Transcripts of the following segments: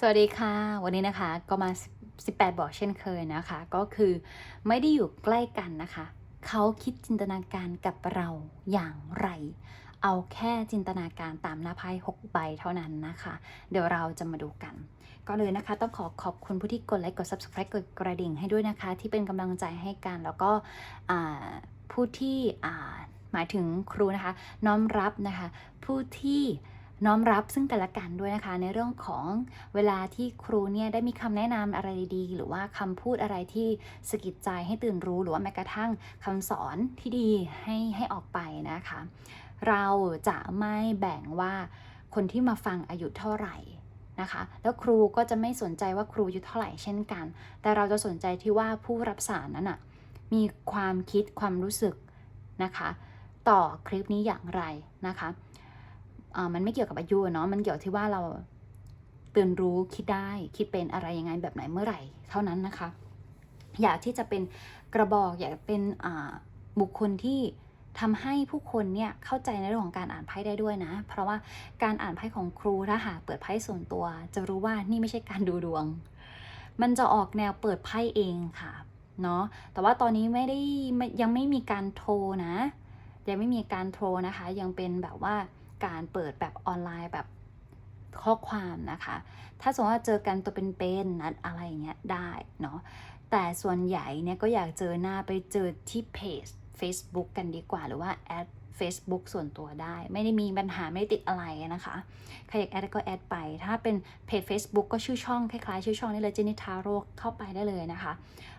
สวัสดีค่ะ วันนี้นะคะก็มา 18 บอกเช่นเคยนะคะ ก็คือไม่ได้อยู่ใกล้กันนะคะ เขาคิดจินตนาการกับเราอย่างไร เอาแค่จินตนาการตามหน้าไพ่6ใบเท่านั้นนะคะ เดี๋ยวเราจะมาดูกันก็เลยนะคะ ต้องขอขอบคุณผู้ที่กดไลค์กด subscribe กดกระดิ่งให้ด้วยนะคะ ที่เป็นกำลังใจให้กันแล้วก็ผู้ที่หมายถึงครูนะคะ น้อมรับนะคะ ผู้ที่ น้อมรับซึ่งกันและกันด้วยนะคะ ในเรื่องของเวลาที่ครูเนี่ยได้มีคำแนะนำอะไรดีๆหรือว่าคำพูดอะไรที่สะกิดใจให้ตื่นรู้หรือว่าแม้กระทั่งคำสอนที่ดีให้ให้ออกไปนะคะ เราจะไม่แบ่งว่าคนที่มาฟังอายุเท่าไหร่นะคะ แล้วครูก็จะไม่สนใจว่าครูอายุเท่าไหร่เช่นกัน แต่เราจะสนใจที่ว่าผู้รับสารนั้นน่ะมีความคิดความรู้สึกนะคะ ต่อคลิปนี้อย่างไรนะคะ มันไม่เกี่ยวกับอายุเนาะมันเกี่ยวที่ว่าเราตื่นรู้คิดได้คิดเป็นอะไรยังไงแบบไหนเมื่อไหร่ เท่านั้นนะคะ อยากที่จะเป็นกระบอกอยากเป็นบุคคลที่ทำให้ผู้คนเนี่ยเข้าใจในเรื่องของการอ่านไพ่ได้ด้วยนะ เพราะว่าการอ่านไพ่ของครูถ้าหากเปิดไพ่ส่วนตัว จะรู้ว่านี่ไม่ใช่การดูดวง มันจะออกแนวเปิดไพ่เองค่ะเนาะแต่ว่าตอนนี้ไม่ได้ยังไม่มีการโทรนะ ยังไม่มีการโทรนะคะ ยังเป็นแบบว่า การเปิดแบบออนไลน์แบบข้อความนะคะ ถ้าสมมติว่าเจอกันตัวเป็นๆนัดอะไรอย่างเงี้ยได้เนาะ แต่ส่วนใหญ่เนี่ยก็อยากเจอหน้าไปเจอที่เพจ Facebook กันดีกว่าหรือว่าแอด Facebook ส่วนตัวได้ ไม่ได้มีปัญหาไม่ได้ติดอะไรนะคะ ใครอยากแอดก็แอดไป ถ้าเป็นเพจ Facebook ก็ชื่อช่อง คล้ายๆ ชื่อช่องนี้เลยเจนิทาโรเข้าไปได้เลยนะคะ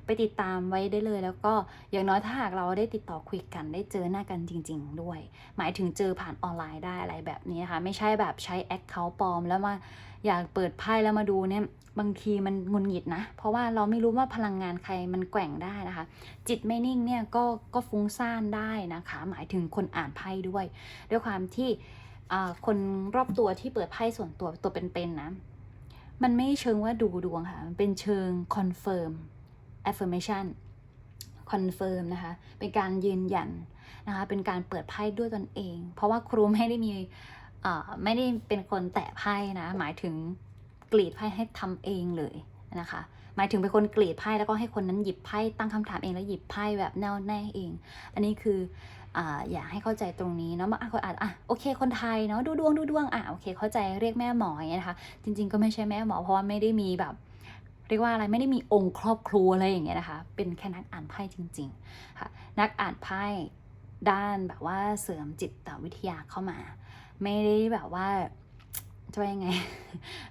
ไปติดตามไว้ได้เลย แล้วก็อย่างน้อยถ้าหากเราได้ติดต่อคุยกันได้เจอหน้ากันจริง ๆ ด้วย หมายถึงเจอผ่านออนไลน์ได้อะไรแบบนี้นะคะไม่ใช่แบบใช้แอคเคาท์ปลอม แล้วมาอยากเปิดไพ่แล้วมาดูเนี่ยบางทีมันงุนหงิดนะ เพราะว่าเราไม่รู้ว่าพลังงานใครมันแกว่งได้นะคะ จิตไม่นิ่งเนี่ยก็ก็ฟุ้งซ่านได้นะคะ หมายถึงคนอ่านไพ่ด้วย ด้วยความที่คนรอบตัวที่เปิดไพ่ส่วนตัวตัวเป็นๆนะมันไม่เชิงว่าดูดวงค่ะ มันเป็นเชิงคอนเฟิร์ม affirmation confirm นะคะ เป็นการยืนยันนะคะ เป็นการเปิดไพ่ด้วยตนเอง เพราะว่าครูไม่ได้มีเอ่อไม่ได้เป็นคนแตะไพ่นะ หมายถึงกรีดไพ่ให้ทำเองเลยนะคะ หมายถึงเป็นคนกรีดไพ่แล้วก็ให้คนนั้นหยิบไพ่ตั้งคำถามเองแล้วหยิบไพ่แบบแน่วแน่เอง อันนี้คืออ่าอยากให้เข้าใจตรงนี้เนาะบางคนอาจอะโอเค คนไทยเนาะดูดวงดูดวงอะโอเค เข้าใจเรียกแม่หมออย่างเงี้ยนะคะ จริง ๆ ก็ไม่ใช่แม่หมอเพราะว่าไม่ได้มีแบบ เรียกว่าอะไรไม่ได้มีองค์ครอบครัวอะไรอย่างเงี้ยนะคะ เป็นแค่นักอ่านไพ่จริงๆค่ะนักอ่านไพ่ด้านแบบว่าเสริมจิตวิทยาเข้ามา ไม่ได้แบบว่าจะว่ายังไง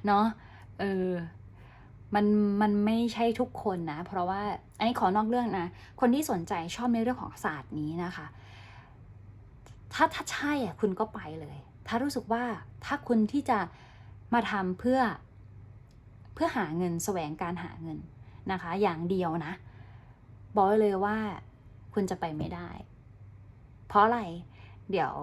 เนาะเออมันมันไม่ใช่ทุกคนนะ เพราะว่าอันนี้ขอนอกเรื่องนะ คนที่สนใจชอบในเรื่องของศาสตร์นี้นะคะ ถ้าถ้าใช่อะคุณก็ไปเลย ถ้ารู้สึกว่าถ้าคุณที่จะมาทำเพื่อ เพื่อหาเงินแสวงการหาเงินนะคะ อย่างเดียวนะ บอกเลยว่าคุณจะไปไม่ได้ เพราะอะไร เดี๋ยว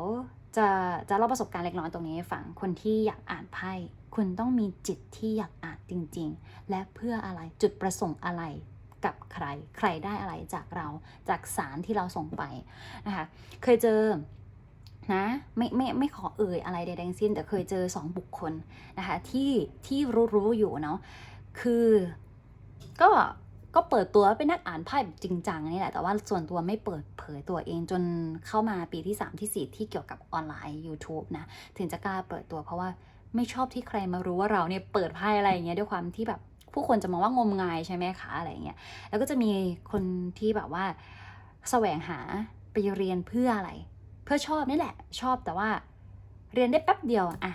จะจะเล่าประสบการณ์เล็กน้อยตรงนี้ให้ฟัง คนที่อยากอ่านไพ่ คุณต้องมีจิตที่อยากอ่านจริง ๆ และเพื่ออะไร จุดประสงค์อะไรกับใคร ใครได้อะไรจากเรา จากสารที่เราส่งไปนะคะ เคยเจอ นะไม่ไม่ไม่ขอเอ่ยอะไรใดๆทั้งสิ้น แต่เคยเจอสองบุคคลนะคะที่ที่รู้รู้อยู่เนาะคือก็ก็เปิดตัวเป็นนักอ่านไพ่แบบจริงจังนี่แหละ แต่ว่าส่วนตัวไม่เปิดเผยตัวเองจนเข้ามาปีที่ 3 ที่ 4 ที่เกี่ยวกับออนไลน์ YouTube นะ ถึงจะกล้าเปิดตัวเพราะว่าไม่ชอบที่ใครมารู้ว่าเราเนี่ยเปิดไพ่อะไรอย่างเงี้ยด้วยความที่แบบผู้คนจะมองว่างมงายใช่ไหมคะอะไรเงี้ยแล้วก็จะมีคนที่แบบว่าแสวงหาไปเรียนเพื่ออะไร เพื่อชอบนี่แหละ ชอบแต่ว่าเรียนได้แป๊บเดียวอะ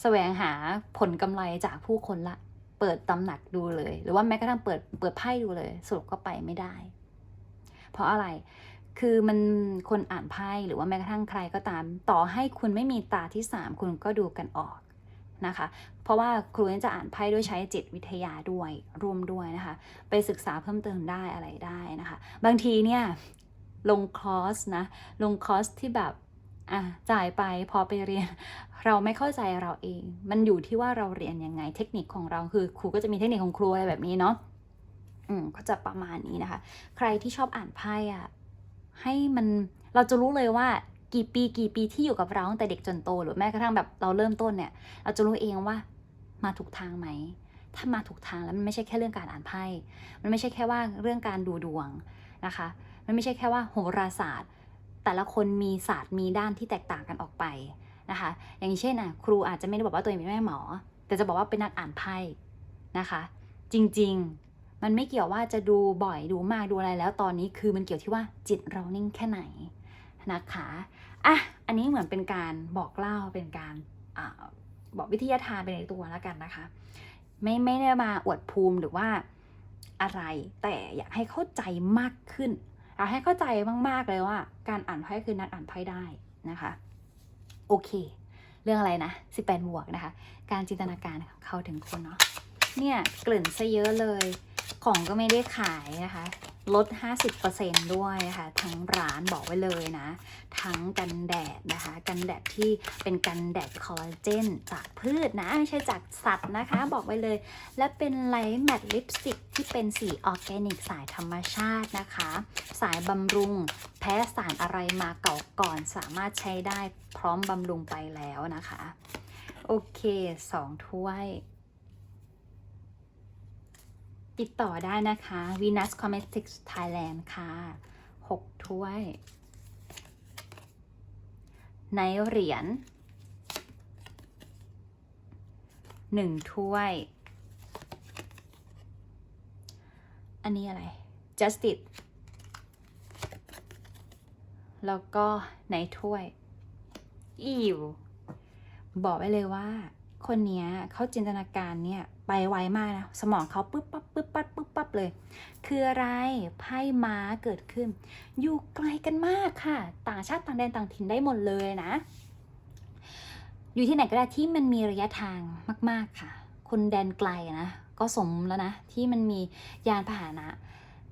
แสวงหาผลกำไรจากผู้คนละ เปิดตำหนักดูเลย หรือว่าแม้กระทั่งเปิดเปิดไพ่ดูเลยสรุปก็ไปไม่ได้ เพราะอะไรคือมันคนอ่านไพ่หรือว่าแม้กระทั่งใครก็ตาม ต่อให้คุณไม่มีตาที่สามคุณก็ดูกันออกนะคะ เพราะว่าครูจะอ่านไพ่ด้วยใช้จิตวิทยาด้วยร่วมด้วยนะคะ ไปศึกษาเพิ่มเติมได้อะไรได้นะคะ บางทีเนี่ย ลงคอร์สนะ ลงคอร์สที่แบบอะจ่ายไปพอไปเรียน เราไม่เข้าใจเราเอง มันอยู่ที่ว่าเราเรียนยังไง เทคนิคของเราคือครูก็จะมีเทคนิคของครูอะไรแบบนี้เนาะอืมก็จะประมาณนี้นะคะ ใครที่ชอบอ่านไพ่อะให้มันเราจะรู้เลยว่ากี่ปีกี่ปีที่อยู่กับเราตั้งแต่เด็กจนโตหรือแม้กระทั่งแบบเราเริ่มต้นเนี่ย เราจะรู้เองว่ามาถูกทางไหม ถ้ามาถูกทางแล้วมันไม่ใช่แค่เรื่องการอ่านไพ่ มันไม่ใช่แค่ว่าเรื่องการดูดวงนะคะ มันไม่ใช่แค่ว่าโหราศาสตร์ แต่ละคนมีศาสตร์มีด้านที่แตกต่างกันออกไปนะคะ อย่างเช่นอะครูอาจจะไม่ได้บอกว่าตัวเองเป็นแม่หมอ แต่จะบอกว่าเป็นนักอ่านไพ่นะคะ จริงๆมันไม่เกี่ยวว่าจะดูบ่อยดูมากดูอะไรแล้วตอนนี้คือมันเกี่ยวที่ว่าจิตเรานิ่งแค่ไหนนะคะอะอันนี้เหมือนเป็นการบอกเล่าเป็นการอบอกวิทยาทานไปในตัวแล้วกันนะคะ ไม่ไม่ได้มาอวดภูมิหรือว่าอะไรแต่อยากให้เข้าใจมากขึ้น อาให้เข้าใจมาก ๆ เลยว่า การอ่านไพ่คือนักอ่านไพ่ได้นะคะ โอเค เรื่องอะไรนะ 18 บวกนะคะ การจินตนาการเข้าถึงคนเนาะ เนี่ยกลิ่นซะเยอะเลย ของก็ไม่ได้ขายนะคะ ลด 50%ด้วยนะคะทั้งร้านบอกไว้เลยนะ ทั้งกันแดดนะคะ กันแดดที่เป็นกันแดดคอลลาเจนจากพืชนะ ไม่ใช่จากสัตว์นะคะ บอกไว้เลย และเป็นไลท์แมตต์ลิปสติก ที่เป็นสีออร์แกนิกสายธรรมชาตินะคะ สายบำรุงแพ้สารอะไรมาเก่าก่อนสามารถใช้ได้พร้อมบำรุงไปแล้วนะคะ โอเคสองถ้วย ติดต่อได้นะคะ Venus Cosmetics Thailand ค่ะ6ถ้วย ในเหรียญ1ถ้วย อันนี้อะไร Justice แล้วก็ในถ้วย อิวบอกไว้เลยว่า คนเนี้ยเขาจินตนาการเนี่ยไปไวมากนะ สมองเขาปึ๊บปั๊บปึ๊บปั๊บปึ๊บปั๊บเลย คืออะไรไพ่ม้าเกิดขึ้น อยู่ไกลกันมากค่ะ ต่างชาติต่างแดนต่างถิ่นได้หมดเลยนะ อยู่ที่ไหนก็ได้ที่มันมีระยะทางมาก ๆค่ะ คนแดนไกลนะ ก็สมแล้วนะ ที่มันมียานพาหนะ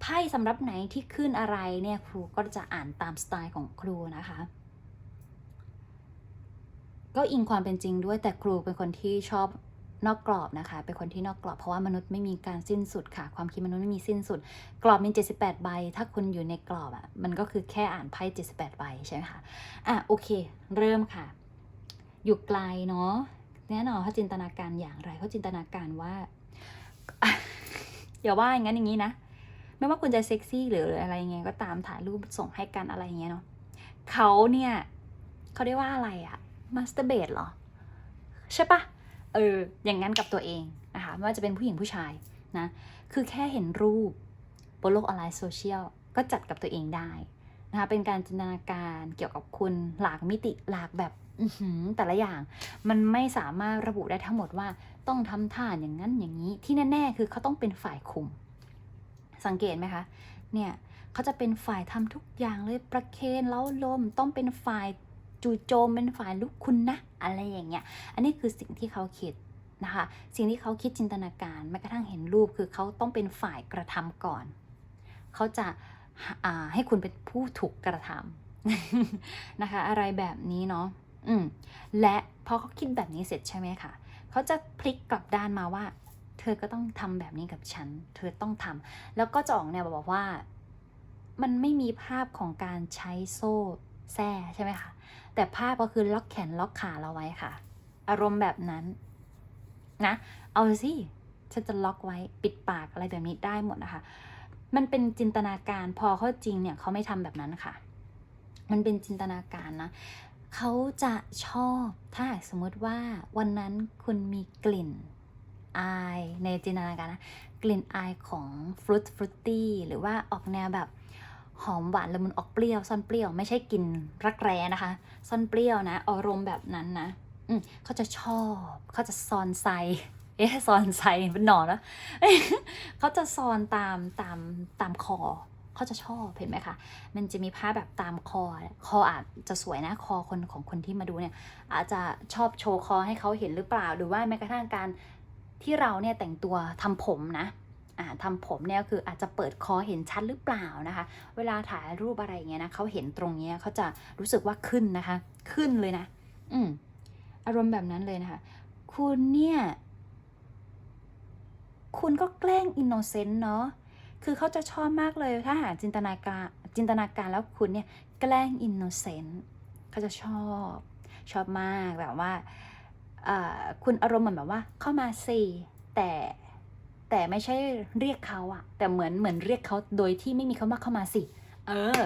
ไพ่สำหรับไหนที่ขึ้นอะไรเนี่ยครูก็จะอ่านตามสไตล์ของครูนะคะ ก็อิงความเป็นจริงด้วยแต่ครูเป็นคนที่ชอบนอกกรอบนะคะ เป็นคนที่นอกกรอบเพราะว่ามนุษย์ไม่มีการสิ้นสุดค่ะ ความคิดมนุษย์ไม่มีสิ้นสุด กรอบมี 78 ใบ ถ้าคุณอยู่ในกรอบอะ่ะ มันก็คือแค่อ่านไพ่ 78 ใบใช่ไหมคะ อะโอเค เริ่มค่ะ อยู่ไกลเนาะ แน่นอนเขาจินตนาการอย่างไรเขาจินตนาการว่า อย่าว่าอย่างนั้นอย่างนี้นะ ไม่ว่าคุณจะเซ็กซี่หรืออะไรยังไงก็ตามถ่ายรูปส่งให้กันอะไรอย่างเงี้ยเนาะเขาเนี่ยเขาเรียกว่าอะไรอะมาสเตอร์เบดเหรอ ใช่ปะเออ อย่างนั้นกับตัวเองนะคะไม่ว่าจะเป็นผู้หญิงผู้ชายนะ คือแค่เห็นรูปบนโลกออนไลน์โซเชียลก็จัดกับตัวเองได้นะคะเป็นการจินตนาการเกี่ยวกับคุณหลากมิติหลากแบบ แต่ละอย่างมันไม่สามารถระบุได้ทั้งหมดว่าต้องทำท่าอย่างนั้นอย่างนี้ที่แน่ๆคือเขาต้องเป็นฝ่ายคุม สังเกตไหมคะเนี่ยเขาจะเป็นฝ่ายทำทุกอย่างเลยประเคนเล้าลมต้องเป็นฝ่ายจู่โจมเป็นฝ่ายลุกคุณนะ อะไรอย่างเงี้ย อันนี้คือสิ่งที่เขาคิดนะคะ สิ่งที่เขาคิดจินตนาการแม้กระทั่งเห็นรูปคือเขาต้องเป็นฝ่ายกระทำก่อน เขาจะาให้คุณเป็นผู้ถูกกระทำนะคะ อะไรแบบนี้เนาะ อืมและพอเขาคิดแบบนี้เสร็จใช่ไหมคะเขาจะพลิกกลับด้านมาว่า เธอก็ต้องทำแบบนี้กับฉัน เธอต้องทำแล้วก็จะออกแนวบอกว่า มันไม่มีภาพของการใช้โซ่แซ่ใช่ไหมคะแต่ภาพก็คือล็อกแขนล็อกขาเราไว้ค่ะ อารมณ์แบบนั้นนะเอาสิฉันจะล็อกไว้ปิดปากอะไรแบบนี้ได้หมดนะคะ มันเป็นจินตนาการพอเขาจริงเนี่ยเขาไม่ทำแบบนั้นค่ะ มันเป็นจินตนาการนะ เขาจะชอบถ้าสมมติว่าวันนั้นคุณมีกลิ่นอายในจินตนาการนะกลิ่นอายของฟรุตฟรุตตี้หรือว่าออกแนวแบบหอมหวานละมุนออกเปรี้ยวซ่อนเปรี้ยวไม่ใช่กลิ่นรักแร้นะคะซ่อนเปรี้ยวนะอารมณ์แบบนั้นนะอืมเขาจะชอบเขาจะซอนไซเอ๊ะซอนไซเป็นหนอนแล้วเขาจะซอนตามตามตามคอ เขาจะชอบเห็นไหมคะมันจะมีผ้าแบบตามคอ คออาจจะสวยนะคอคนของคนที่มาดูเนี่ยอาจจะชอบโชว์คอให้เขาเห็นหรือเปล่า หรือว่าแม้กระทั่งการที่เราเนี่ยแต่งตัวทำผมนะอ่าทำผมเนี่ยคืออาจจะเปิดคอเห็นชัดหรือเปล่านะคะ เวลาถ่ายรูปอะไรอย่างเงี้ยนะเขาเห็นตรงเนี้ยเขาจะรู้สึกว่าขึ้นนะคะ ขึ้นเลยนะ อืมอารมณ์แบบนั้นเลยนะคะ คุณเนี่ย คุณก็แกล้งอินโนเซนต์เนาะ คือเขาจะชอบมากเลยถ้าหาจินตนาการจินตนาการแล้วคุณเนี่ยแกล้งอินโนเซนต์เขาจะชอบชอบมากแบบว่าคุณอารมณ์เหมือนแบบว่าเข้ามาสิแต่แต่ไม่ใช่เรียกเขาอะแต่เหมือนเหมือนเรียกเขาโดยที่ไม่มีคำว่าเข้ามาสิเออ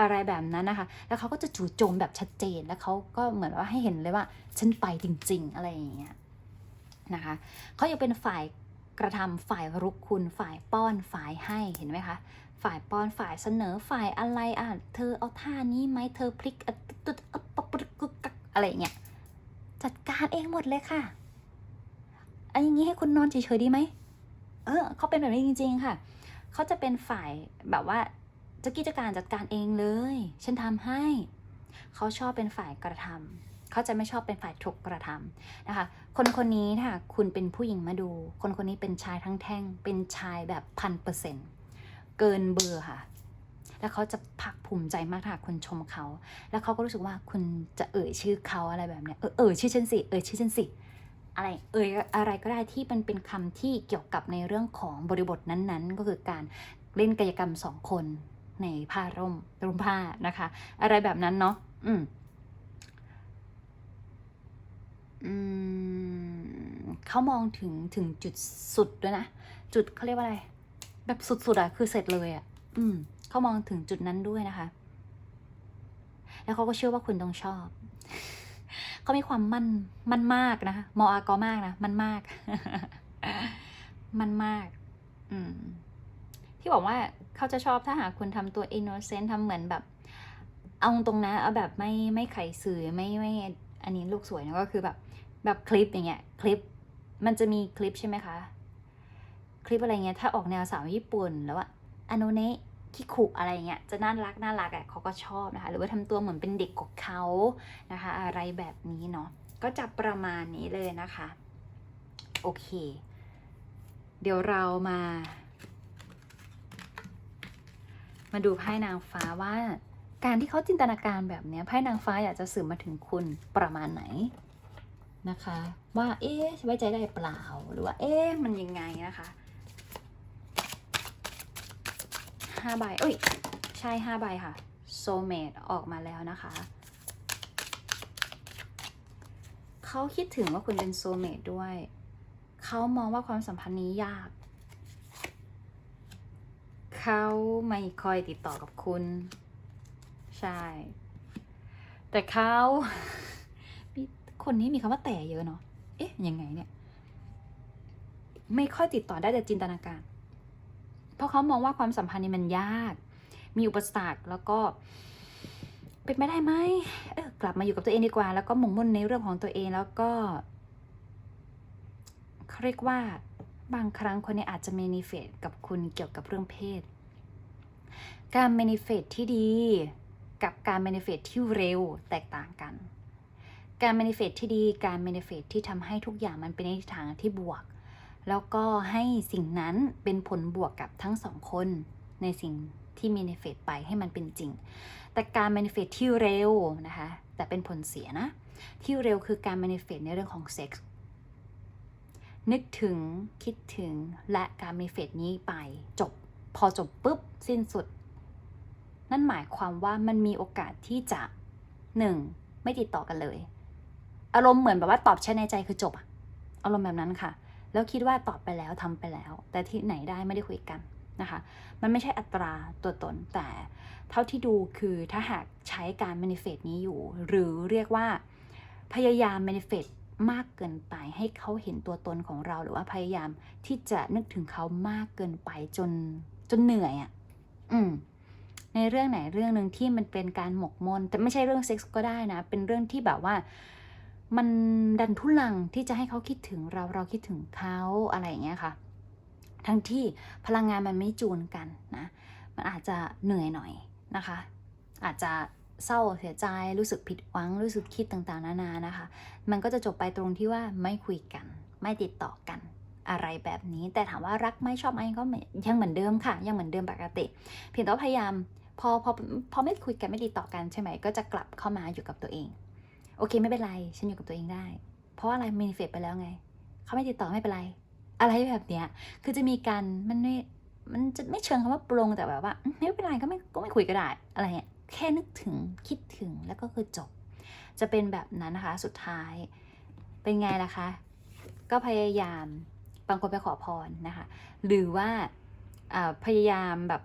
อะไรแบบนั้นนะคะ แล้วเขาก็จะจู่โจมแบบชัดเจนแล้วเขาก็เหมือนว่าให้เห็นเลยว่าฉันไปจริง ๆ อะไรอย่างเงี้ยนะคะเขายังเป็นฝ่าย กระทำฝ่ายรุกคุณฝ่ายป้อนฝ่ายให้เห็นไหมคะ ฝ่ายป้อนฝ่ายเสนอฝ่ายอะไรอะเธอเอาท่านี้ไหมเธอพลิกอะตุ๊ดอะไรเงี้ยจัดการเองหมดเลยค่ะอันอย่างนี้ให้คุณนอนเฉยๆดีไหมเออเขาเป็นแบบนี้จริง ๆ ค่ะเขาจะเป็นฝ่ายแบบว่าจะกิจการจัดการเองเลย ฉันทำให้ เขาชอบเป็นฝ่ายกระทำ เขาจะไม่ชอบเป็นฝ่ายถูกกระทำนะคะ คนคนนี้ค่ะคุณเป็นผู้หญิงมาดู คนคนนี้เป็นชายทั้งแท่ง เป็นชายแบบพันเปอร์เซ็นต์เกินเบอร์ค่ะ แล้วเขาจะภาคภูมิใจมากถ้าคนชมเขา แล้วเขาก็รู้สึกว่าคุณจะเอ่ยชื่อเขาอะไรแบบเนี้ย เออเออชื่อฉันสิ เออชื่อฉันสิ อะไร เอ่ยอะไรก็ได้ที่มันเป็นคำที่เกี่ยวกับในเรื่องของบริบทนั้นๆ ก็คือการเล่นกายกรรมสองคนในผ้าร่มร่มผ้านะคะ อะไรแบบนั้นเนาะ อืม อืม เขามองถึงถึงจุดสุดด้วยนะ จุดเขาเรียกว่าอะไร แบบสุดๆอะคือเสร็จเลยอะอืมเขามองถึงจุดนั้นด้วยนะคะ แล้วเขาก็เชื่อว่าคุณต้องชอบเขามีความมั่นมั่นมากนะคะมออากอมากนะมั่นมาก มั่นมาก อืม ที่บอกว่าเขาจะชอบถ้าหากคุณทำตัวอินโนเซนต์ทำเหมือนแบบ เอาตรงนะเอาแบบไม่ไม่ไขสื่อไม่ไม่ อันนี้ลูกสวยนะก็คือแบบ แบบคลิปอย่างเงี้ย คลิป มันจะมีคลิปใช่ไหมคะ คลิปอะไรเงี้ยถ้าออกแนวสาวญี่ปุ่นแล้วว่าอโนเนะคิคุอะไรเงี้ยจะน่ารักน่ารักอะเขาก็ชอบนะคะ หรือว่าทำตัวเหมือนเป็นเด็กกว่าเขานะคะ อะไรแบบนี้เนาะก็จะประมาณนี้เลยนะคะ โอเค เดี๋ยวเรามา มาดูไพ่นางฟ้าว่า การที่เขาจินตนาการแบบนี้ไพ่นางฟ้าอยากจะสื่อมาถึงคุณประมาณไหน นะคะ ว่าเอ๊ะไว้ใจได้เปล่าหรือว่า เอ๊ะมันยังไงนะคะห้าใบเอ้ยใช่ห้าใบค่ะโซเมดออกมาแล้วนะคะเขาคิดถึงว่าคุณเป็นโซเมดด้วยเขามองว่าความสัมพันธ์นี้ยากเขาไม่ค่อยติดต่อกับคุณ ใช่ แต่เขา คนนี้มีคำว่าแต่เยอะเนาะ เอ๊ะ ยังไงเนี่ย ไม่ค่อยติดต่อได้แต่จินตนาการ เพราะเขามองว่าความสัมพันธ์นี้มันยาก มีอุปสรรคแล้วก็ เป็นไม่ได้ไหมเออกลับมาอยู่กับตัวเองดีกว่า แล้วก็หมกมุ่นในเรื่องของตัวเองแล้วก็เขาเรียกว่าบางครั้งคนนี้อาจจะ m a n i f e s t กับคุณเกี่ยวกับเรื่องเพศ การ m a n i f e s t ที่ดีกับการ m a n i f e s t ที่เร็วแตกต่างกัน การ m a n i f e s t ที่ดีการ m a n i f e s t ที่ทำให้ทุกอย่างมันเป็นในทางที่บวก แล้วก็ให้สิ่งนั้นเป็นผลบวกกับทั้งสองคนในสิ่งที่ m a n i f e s t ไปให้มันเป็นจริง แต่การ m a n i f e s t ที่เร็วนะคะ แต่เป็นผลเสียนะ ที่เร็วคือการ m a n i f e s t ในเรื่องของเซ็กส์นึกถึงคิดถึงและการมีเฟสนี้ไปจบ พอจบปุ๊บ สิ้นสุด นั่นหมายความว่ามันมีโอกาสที่จะหนึ่งไม่ติดต่อกันเลย อารมณ์เหมือนแบบว่าตอบแชทในใจคือจบอะอารมณ์แบบนั้นค่ะ แล้วคิดว่าตอบไปแล้วทำไปแล้ว แต่ที่ไหนได้ไม่ได้คุยกันนะคะ มันไม่ใช่อัตราตัวตน แต่เท่าที่ดูคือถ้าหากใช้การ manifest นี้อยู่ หรือเรียกว่าพยายาม manifest มากเกินไปให้เขาเห็นตัวตนของเราหรือว่าพยายามที่จะนึกถึงเขามากเกินไปจนจนเหนื่อยอะ่ะ อืม ในเรื่องไหนเรื่องหนึ่งที่มันเป็นการหมกมนแต่ไม่ใช่เรื่องเซ็กส์ก็ได้นะ เป็นเรื่องที่แบบว่า มันดันทุลังที่จะให้เขาคิดถึงเราเราคิดถึงเขาอะไรอย่างเงี้ยค่ะ ทั้งที่พลังงานมันไม่จูนกันนะมันอาจจะเหนื่อยหน่อยนะคะ อาจจะเศร้าเสียใจรู้สึกผิดหวัง รู้สึกคิดต่างๆ นานานะคะ มันก็จะจบไปตรงที่ว่าไม่คุยกัน ไม่ติดต่อกันอะไรแบบนี้ แต่ถามว่ารักไม่ชอบไหมก็ยังเหมือนเดิมค่ะ ยังเหมือนเดิมปกติ เพียงแต่พยายามพอพอพอไม่คุยกันไม่ติดต่อกันใช่ไหมก็จะกลับเข้ามาอยู่กับตัวเอง โอเคไม่เป็นไร ฉันอยู่กับตัวเองได้ เพราะอะไรมินิเฟตไปแล้วไง เขาไม่ติดต่อไม่เป็นไร อะไรแบบเนี้ย คือจะมีการมันไม่ มันจะไม่เชิงคำว่าปรงแต่แบบว่า ไม่เป็นไรก็ไม่ก็ไม่คุยก็ได้ อะไรเงี้ย แค่นึกถึงคิดถึงแล้วก็คือจบ จะเป็นแบบนั้นนะคะ สุดท้าย เป็นไงล่ะคะ ก็พยายาม บางคนไปขอพรนะคะ หรือว่าพยายามแบบ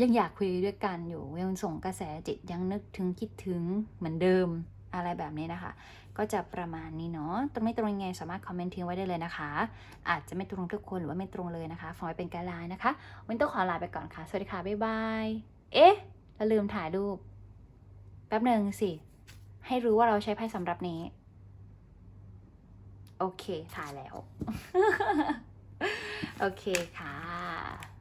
ยังอยากคุยด้วยกันอยู่ยังส่งกระแสจิตยังนึกถึงคิดถึงเหมือนเดิมอะไรแบบนี้นะคะ ก็จะประมาณนี้เนาะตรงไม่ตรงยังไงสามารถคอมเมนต์ทิ้งไว้ได้เลยนะคะ อาจจะไม่ตรงทุกคนหรือว่าไม่ตรงเลยนะคะฟังไว้เป็นไกด์ไลน์นะคะวันต้องขอลาไปก่อนค่ะ สวัสดีค่ะ บ๊ายบาย เอ๊ะเราลืมถ่ายรูป แป๊บหนึ่งสิ ให้รู้ว่าเราใช้ไพ่สำหรับนี้ โอเค ถ่ายแล้ว โอเคค่ะ